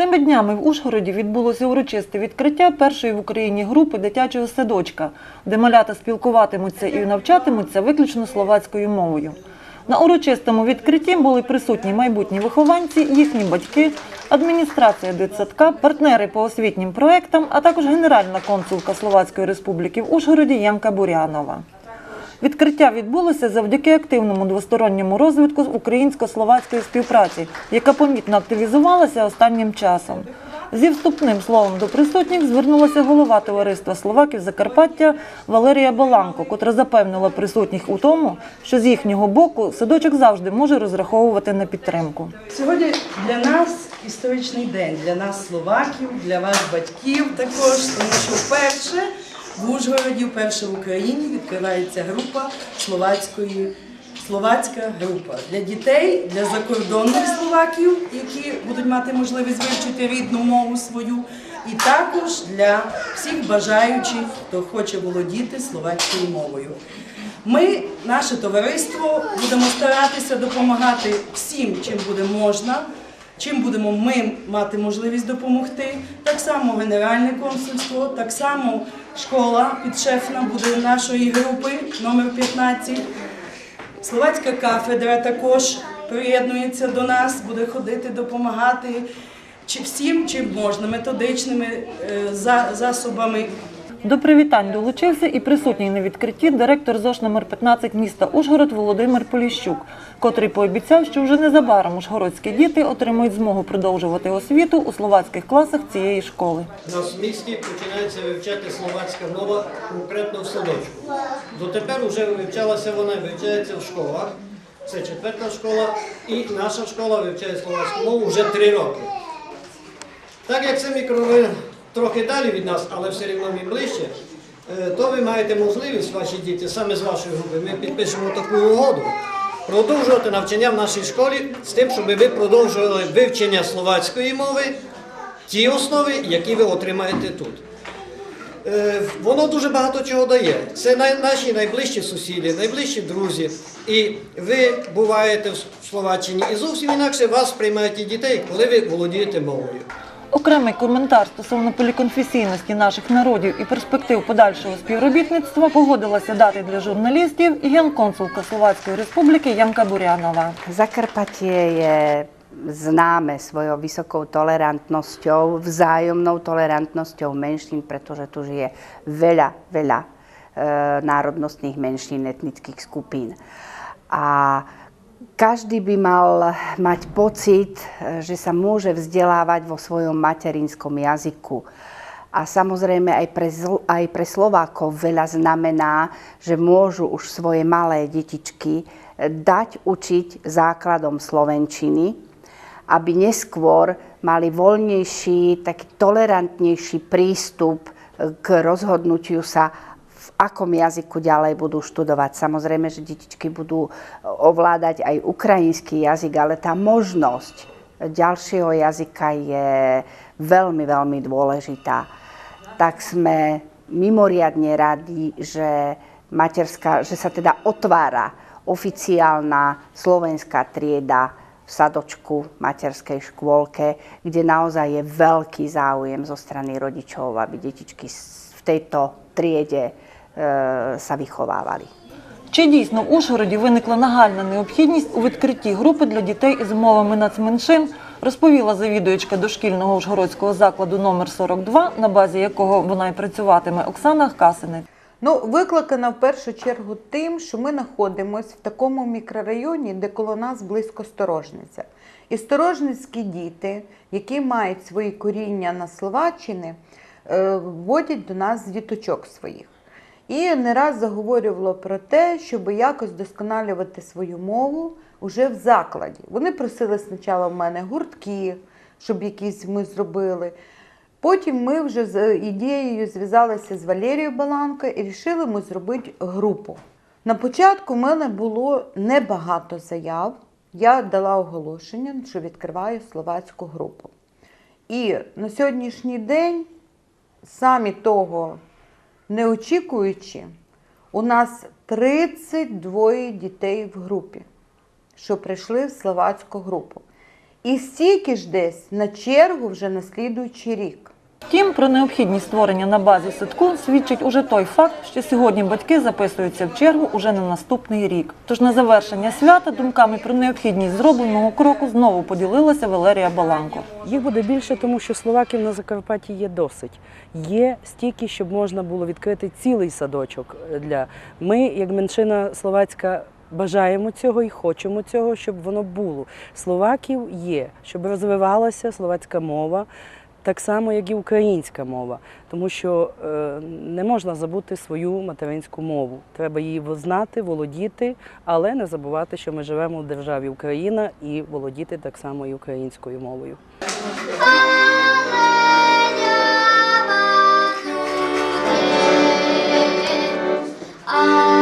Цими днями в Ужгороді відбулося урочисте відкриття першої в Україні групи дитячого садочка, де малята спілкуватимуться і навчатимуться виключно словацькою мовою. На урочистому відкритті були присутні майбутні вихованці, їхні батьки, адміністрація дитсадка, партнери по освітнім проектам, а також генеральна консулка Словацької Республіки в Ужгороді Янка Бурянова. Відкриття відбулося завдяки активному двосторонньому розвитку українсько-словацької співпраці, яка помітно активізувалася останнім часом. Зі вступним словом до присутніх звернулася голова товариства Словаків Закарпаття Валерія Баланко, котра запевнила присутніх у тому, що з їхнього боку садочок завжди може розраховувати на підтримку. Сьогодні для нас історичний день, для нас, словаків, для вас, батьків також, тому що вперше в Ужгороді, вперше в Україні відкривається група словацької. Словацька група для дітей, для закордонних словаків, які будуть мати можливість вивчити рідну мову свою, і також для всіх бажаючих, хто хоче володіти словацькою мовою. Ми, наше товариство, будемо старатися допомагати всім, чим буде можна, чим будемо ми мати можливість допомогти. Так само Генеральне консульство, так само школа підшефна буде нашої групи номер 15. Словацька кафедра також приєднується до нас, буде ходити, допомагати чи всім, чим можна, методичними е, за- засобами До привітань долучився і присутній на відкритті директор ЗОШ номер 15 міста Ужгород Володимир Поліщук, котрий пообіцяв, що вже незабаром ужгородські діти отримують змогу продовжувати освіту у словацьких класах цієї школи. У нас місті починається вивчати словацька мова конкретно в садочку. Дотепер вже вивчалася вона, вивчається в школах. Це четверта школа, і наша школа вивчає словацьку мову вже три роки. Так як це мікрорайон трохи далі від нас, але все рівно ми ближче, е, то ви маєте можливість, ваші діти, саме з вашої групи, ми підпишемо таку угоду, продовжувати навчання в нашій школі з тим, щоб ви продовжували вивчення словацької мови, ті основи, які ви отримаєте тут. Е, Воно дуже багато чого дає. Це наші найближчі сусіди, найближчі друзі. І ви буваєте в Словаччині і зовсім інакше вас приймають і дітей, коли ви володієте мовою. Окремий коментар стосовно поліконфесійності наших народів і перспектив подальшого співробітництва погодилася дати для журналістів і генконсулка Словацької Республіки Янка Бурянова. Zakarpatie je známe svojou vysokou tolerantnosťou, vzájomnou tolerantnosťou menšín, pretože tu žije veľa, veľa e, národnostných menšín, etnických skupín. A každý by mal mať pocit, že sa môže vzdelávať vo svojom materinskom jazyku. A samozrejme aj pre, zl- aj pre Slovákov veľa znamená, že môžu už svoje malé detičky e, dať učiť základom slovenčiny, aby neskôr mali voľnejší, taký tolerantnejší prístup e, k rozhodnutiu sa, v akom jazyku ďalej budú študovať. Samozrejme, že detičky budú e, ovládať aj ukrajinský jazyk, ale tá možnosť ďalšieho jazyka je veľmi, veľmi dôležitá. Tak sme mimoriadne radi, že, materská, že sa teda otvára oficiálna slovenská trieda v sadočku materskej škôlke, kde naozaj je veľký záujem zo strany rodičov, aby detičky v tejto triede e, sa vychovávali. Чи дійсно в Ужгороді виникла нагальна необхідність у відкритті групи для дітей із мовами нацменшин, розповіла завідуючка дошкільного ужгородського закладу номер 42, на базі якого вона й працюватиме Оксана Касиник. Ну, викликана в першу чергу тим, що ми знаходимося в такому мікрорайоні, де коло нас близько сторожниця. І сторожницькі діти, які мають свої коріння на Словаччині, вводять до нас діточок своїх. І не раз заговорювало про те, щоб якось досконалювати свою мову уже в закладі. Вони просили спочатку в мене гуртки, щоб якісь ми зробили. Потім ми вже з ідеєю зв'язалися з Валерією Баланко і вирішили ми зробити групу. На початку в мене було небагато заяв. Я дала оголошення, що відкриваю словацьку групу. І на сьогоднішній день, самі того не очікуючи, у нас 32 дітей в групі, що прийшли в словацьку групу. і стільки ж десь на чергу вже на слідуючий рік. Втім, про необхідність створення на базі садку свідчить уже той факт, що сьогодні батьки записуються в чергу уже на наступний рік. Тож на завершення свята думками про необхідність зробленого кроку знову поділилася Валерія Баланко. Їх буде більше, тому що словаків на Закарпатті є досить. Є стільки, щоб можна було відкрити цілий садочок для ми, як меншина словацька. Бажаємо цього і хочемо цього, щоб воно було. Словаків є, щоб розвивалася словацька мова, так само, як і українська мова, тому що е, не можна забути свою материнську мову. Треба її знати, володіти, але не забувати, що ми живемо в державі Україна і володіти так само і українською мовою. I